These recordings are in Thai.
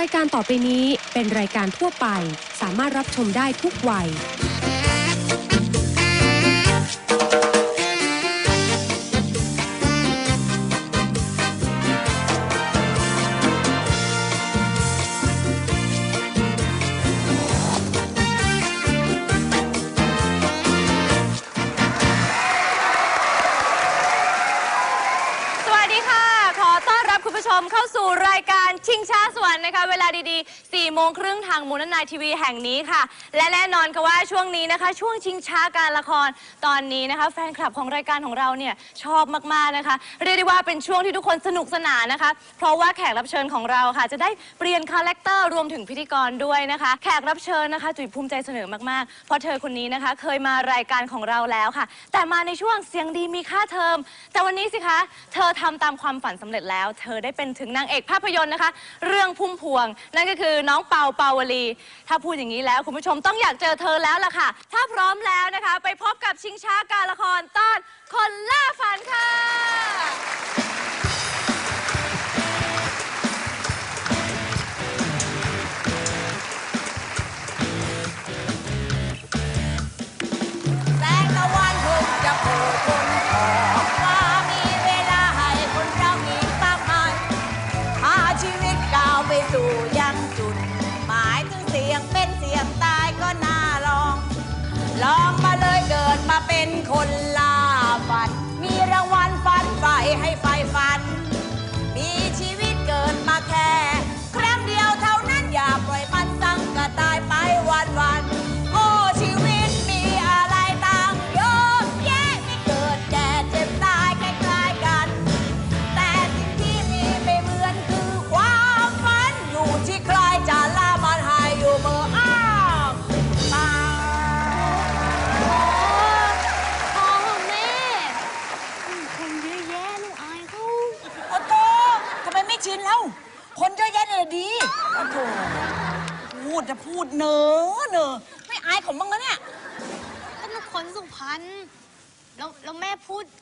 รายการต่อไปนี้เป็นรายการทั่วไป สามารถรับชมได้ทุกวัย สวัสดีค่ะ ขอต้อนรับคุณผู้ชมเข้าสู่รายการ ชิงช้าสวรรค์นะคะ เวลาดีๆ4โมงครึ่งทางมูลนายทีวีแห่งนี้ค่ะ และแน่นอนค่ะว่าช่วงนี้นะคะ ช่วงชิงช้าการละครตอนนี้นะคะ แฟนคลับของรายการของเราเนี่ยชอบมากๆนะคะ เรียกได้ว่าเป็นช่วงที่ทุกคนสนุกสนานนะคะ เพราะว่าแขกรับเชิญของเราค่ะ จะได้เปลี่ยนคาแรคเตอร์รวมถึงพิธีกรด้วยนะคะ แขกรับเชิญนะคะจุ๋ยภูมิใจเสนอมากๆ เพราะเธอคนนี้นะคะ เคยมารายการของเราแล้วค่ะ แต่มาในช่วงเสียงดีมีค่าเทอม แต่วันนี้สิคะ เธอทำตามความฝันสำเร็จแล้ว เธอได้เป็นถึงนางเอกภาพยนตร์นะคะเรื่องพุ่มพวง นั่นก็คือน้องเปาเปาวลี ถ้าพูดอย่างนี้แล้ว คุณผู้ชมต้องอยากเจอเธอแล้วล่ะค่ะ ถ้าพร้อมแล้วนะคะ ไปพบกับชิงช้าการละครตอนคนล่าฝันค่ะ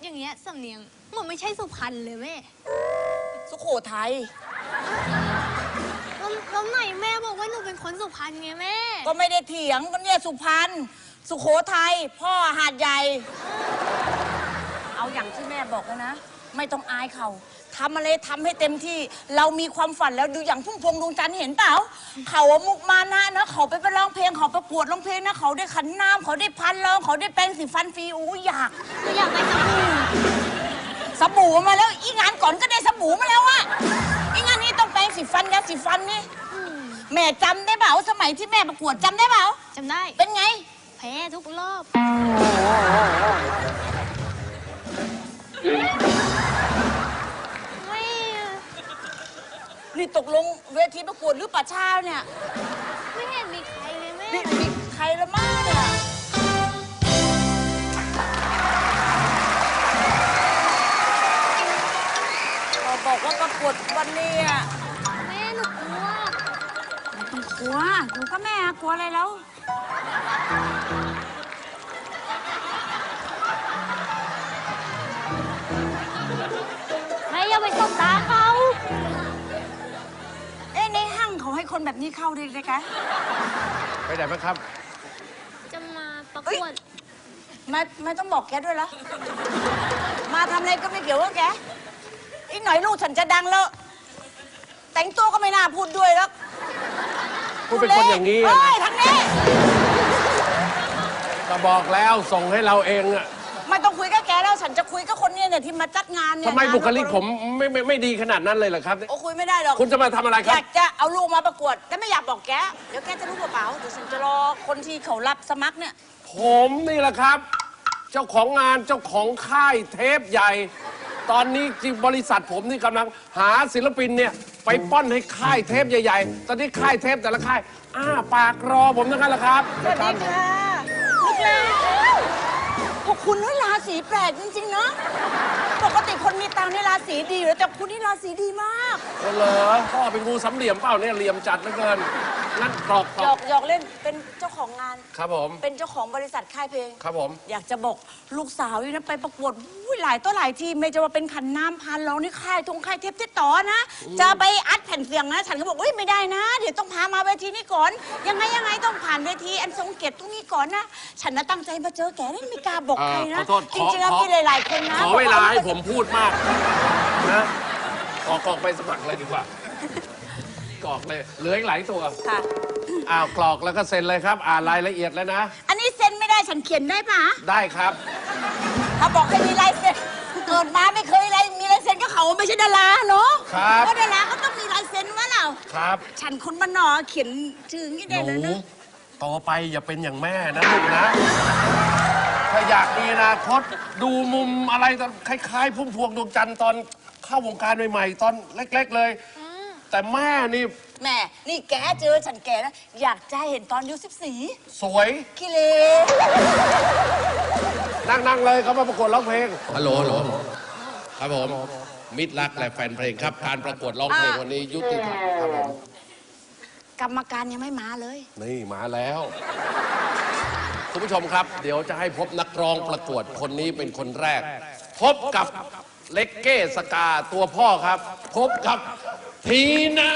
อย่างเงี้ยสำเนียงเหมันไม่ใช่สุพรรณเลยแม่สุโขทัยแล้วแล้วไหนแม่บอกว่าหนูเป็นคนสุพรรณไงแม่ก็ไม่ได้เถียงก็เนี่ยสุพรรณสุโขทัยพ่อหาดใหญ่ เอาอย่างที่แม่บอกแล้วนะ ไม่ต้องอายเขา ทำอะไรทำให้เต็มที่ เรามีความฝันแล้วดูอย่างพุ่มพวงดวงจันทร์เห็นเปล่า เขาอะมุกมานะนะ เขาไปไปร้องเพลงเขาประกวดร้องเพลงนะ เขาได้ขันน้ำเขาได้พันรองเขาได้แปรงสีฟันฟรีอู้อยากหนูอยากได้สบู่สบู่มาแล้วอีงานก่อนก็ได้สบู่มาแล้วอะอีงานนี้ต้องแปรงสีฟันยาสีฟันนี่อืมแม่จำได้เปล่าสมัยที่แม่ประกวดจำได้เปล่าจำได้ เป็นไง แพ้ทุกรอบ นี่ตกลงเวทีประกวดหรือป่าช้าเนี่ยไม่เห็นมีใครเลยแม่ นี่มีใครละมากเนี่ยพอบอกว่าประกวดวันนี้อะแม่หนูกลัวไม่ต้องกลัวหนูก็แม่อะกลัวอะไรแล้ว แม่อย่าไปสบตาเขา คนแบบนี้เข้าด้วยเลยคะไปไหนบ้างครับ จะมาประเอ้ยกวดไม่ไม่ต้องบอกแกด้วยละมาทำอะไรก็ไม่เกี่ยวกับแก อีกหน่อยลูกฉันจะดังแล้ว แต่งตัวก็ไม่น่าพูดด้วยแล้วคุณเป็นคนอย่างนี้เฮ้นะยทางนี้ก็บอกแล้วส่งให้เราเองอะ คุยกับคนเนี้เนี่ยที่มาจัดงานเนี่ยทำไมนะบุคลิกผมไม่ไม่ไม่ดีขนาดนั้นเลยเหรอครับ โอ้คุยไม่ได้หรอก คุณจะมาทำอะไรคอรับยากจะเอาลูกมาประกวด แต่ไม่อยากบอกแก เดี๋ยวแกจะรู้เปล่าๆเดี๋ยวฉันจะรอคนที่เขารับสมัครเนี่ย ผมนี่แหละครับ เจ้าของงานเจ้าของค่ายเทปใหญ่ ตอนนี้จริงบริษัทผมนี่กำลังหาศิลปินเนี่ยไปป้อนให้ค่ายเทปใหญ่ ๆ ตอนนี้ค่ายเทปแต่ละค่าย อ้าปากรอผมทั้งนั้นแหละครับ สวัสดีค่ะลูกแล้ว พวกคุณนี่ราศีแปลกจริงๆเนะ ปกติคนมีตังค์นี่ราศีดีอยู่แล้วแต่คุณนี่ราศีดีมาก เหรอพ่อเป็นงูสามเหลี่ยมเปล่าเนี่ยเหลี่ยมจัดเหลือเกิน งั้นกรอกกรหยออกกหยอกเล่นเป็นเจ้าของงาน ครับผม เป็นเจ้าของบริษัทค่ายเพลง ครับผม อยากจะบอกลูกสาวนี่นะไปประกวดอุ้ยหลายต่อหลายทีไม่จะว่าเป็นขันน้ำพันร้องนี่ค่ายทงค่ายเทปที่ต่อนะ จะไปอัดแผ่นเสียงนะฉันก็บอกอุ้ยไม่ได้นะ เดี๋ยวต้องพามาเวทีนี้ก่อน ยังไงยังไงต้องผ่านเวทีอันทรงเกียรติตรงนี้ก่อนนะ ฉันน่ะตั้งใจมาเจอแกนี่ไม่กล้าบอกใครนะเอ่อขอโทษจริงๆแล้วขอพี่หลายๆคนนะขอเวลาให้ผมพูดมากนะกรอกกรอกไปสมัครเลยดีกว่า กรอกเลยเหลืออีกหลายตัวค่ะ อ้าวกรอกแล้วก็เซ็นเลยครับ อ่านรายละเอียดแล้วนะ อันนี้เซ็นไม่ได้ฉันเขียนได้ปะได้ครับ ถ้าบอกให้มีลายเซ็นเกิดมาไม่เคยอะไรมีลายเซ็นก็เขาไม่ใช่ดาราเนาะครับ เพราะดาราเขาต้องมีลายเซ็นวะเราครับ ฉันคนบ้านนอกเขียนชื่ออย่างนี้หได้เลยนูนะโตไปอย่าเป็นอย่างแม่นะลูกนะ ถ้าอยากมีอนาคตดูมุมอะไรตอนคล้าย ๆ พุ่มพวงดวงจันทร์ตอนเข้าวงการใหม่ๆ ตอนเล็ก ๆ เลย แต่แม่นี่แม่นี่แกเจอฉันแกนะ อยากจะให้เห็นตอนอายุสิบสี่สวยกิเลนั่งๆเลยเขามาประกวดร้องเพลง ฮัลโหลฮัลโหลครับผม มิตรรักและแฟนเพลงครับ การประกวดร้องเพลงวันนี้ยุติธรรมครับผมกรรมการยังไม่มาเลย นี่มาแล้ว คุณผู้ชมครับ เดี๋ยวจะให้พบนักร้องประกวดคนนี้เป็นคนแรก พบกับเล็กเก้สกาตัวพ่อครับ พบกับ ทีน่า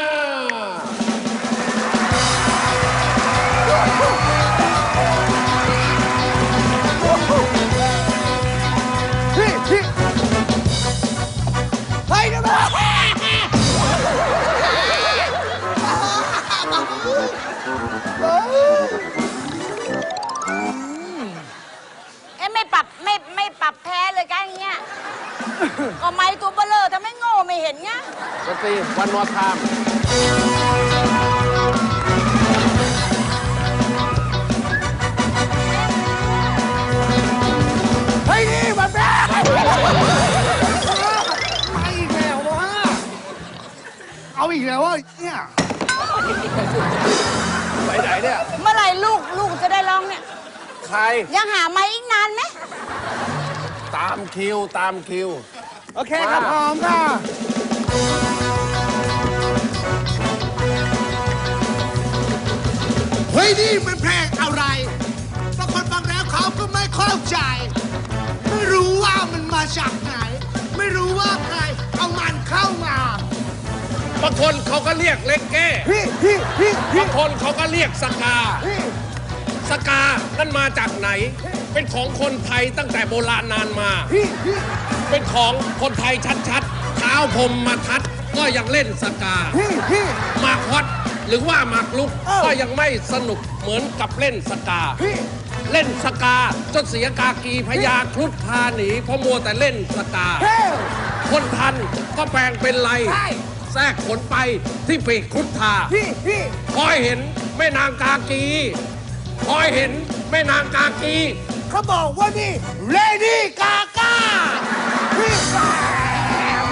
เอ๊ะไม่ปรับไม่ไม่ปรับแพ้เลยกันเงี้ย ก็ไม่ตัวเบ ลเลอร์ทำไมโง่ไม่เห็นเงี้ยดนตรีวันมอทามเฮ้ยนี่มันแม่มาอีกแล้ววะเอาอีกแล้ววะเนี่ยไปไหนเนี่ย เมื่อไหร่ลูกลูกจะได้ร้องเนี่ย ใคร ยังหาไม้อีกนานไหม ตามคิวตามคิว โอเคครับพร้อมค่ะ เฮ้ย นี่มันเพลงอะไรบางคนฟังแล้วเขาก็ไม่เข้าใจ ไม่รู้ว่ามันมาจากไหน ไม่รู้ว่าใครเอามันเข้ามา บางคนเขาก็เรียกเล็กเก้ พี่พี่พี่พี่บางคนเขาก็เรียกสกา พี่สกานั่นมาจากไหน เป็นของคนไทยตั้งแต่โบราณนานมา พี่พี่ เป็นของคนไทยชัดๆ เท้าพรหมมาทัดก็ยังเล่นสกา พี่พี่หมากฮอตหรือว่าหมากลุกเอ้า ก็ยังไม่สนุกเหมือนกับเล่นสกา พี่เล่นสกาจนเสียกากีพญาครุฑพาหนีเพราะมัวแต่เล่นสกา เฮ้ยคนทันก็แปลงเป็นไร ใช่ แทรกขนไปที่ปีกครุฑทา พี่พี่คอยเห็นแม่นางกากี คอยเห็นแม่นางกากี เขาบอกว่านี่เลดี้กาก้า พี่แซม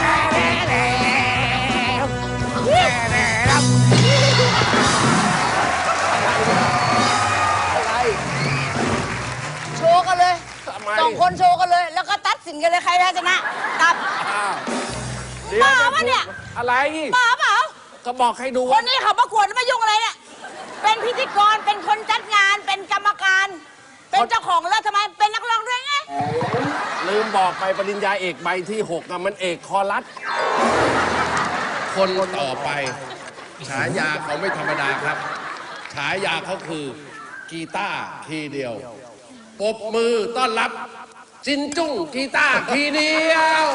แด่แด่แด่แด่แด่แด่โชว์กันเลยทำไมสองคนโชว์กันเลย แล้วก็ตัดสินกันเลยใครแพ้ชนะกลับอ้าวเดี๋ยวบ้าปะเนี่ยอะไรบ้าเปล่าก็บอกให้ดูคว่านนี้เขาประกวดแล้วมายุ่งอะไรเนี่ยเป็นพิธีกรเป็นคนจัดงานเป็นกรรมการ เป็นเจ้าของแล้วทำไมเป็นนักร้องด้วยไง ลืมบอกไปปริญญาเอกใบที่6อะมันเอกคอรัสคนต่อไป ฉายาเขาไม่ธรรมดาครับ ฉายาเขาคือกีตาร์คีย์เดียวปรบมือต้อนรับ จินจุ้งกีตาร์คีย์เดียว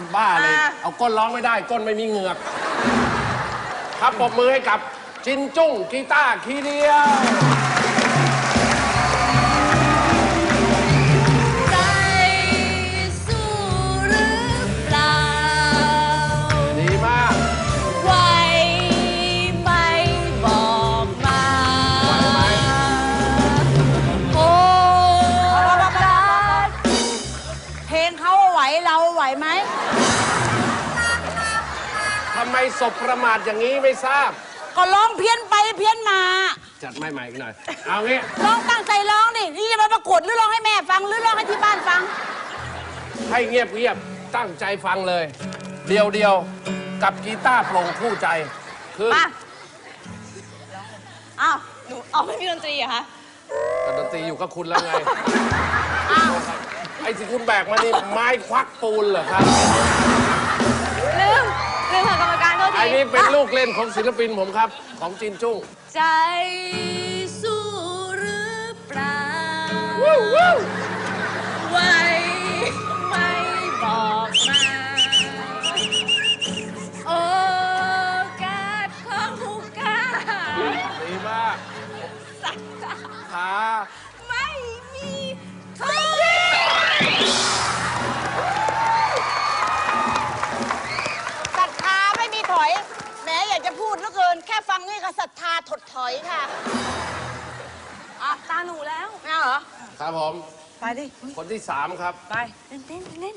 นบ้าเลย อะ เอาก้นร้องไม่ได้ ก้นไม่มีเหงือก ครับปรบมือให้กับจินจุ้งกีตาร์คีย์เดียว สบประมาทอย่างนี้ไม่ทราบ ก็ร้องเพี้ยนไปเพี้ยนมา จัดไม่ใหม่อีกหน่อย เอางี้ ร้องตั้งใจร้องนี่นี่จะมาประกวดหรือร้องให้แม่ฟังหรือร้องให้ที่บ้านฟัง ให้เงียบเงียบๆตั้งใจฟังเลย เดียวเดียวๆกับกีตาร์โปร่งคู่ใจ คือมาอ้าวหนูเอาไม่มีดนตรีเหรอะคะแต่ดนตรีอยู่กับคุณแล้วไงไอ้ที่คุณแบกมานี่ไม้ควักปูนเหรอครับ นี่เป็นอะลูกเล่นของศิลปินผมครับ ของจินจุ้ง ใจสู้หรือเปล่าไว้ไม่บอกมา โอกาสของผู้กล้าดีมากสักดาขา ลือเกินแค่ฟังนี่ก็ศรัทธาถดถอยค่ะอะตาหนูแล้วไม่เอาเหรอ ครับผม ไปดิ คนที่สามครับ ไปเต้นเต้นเต้น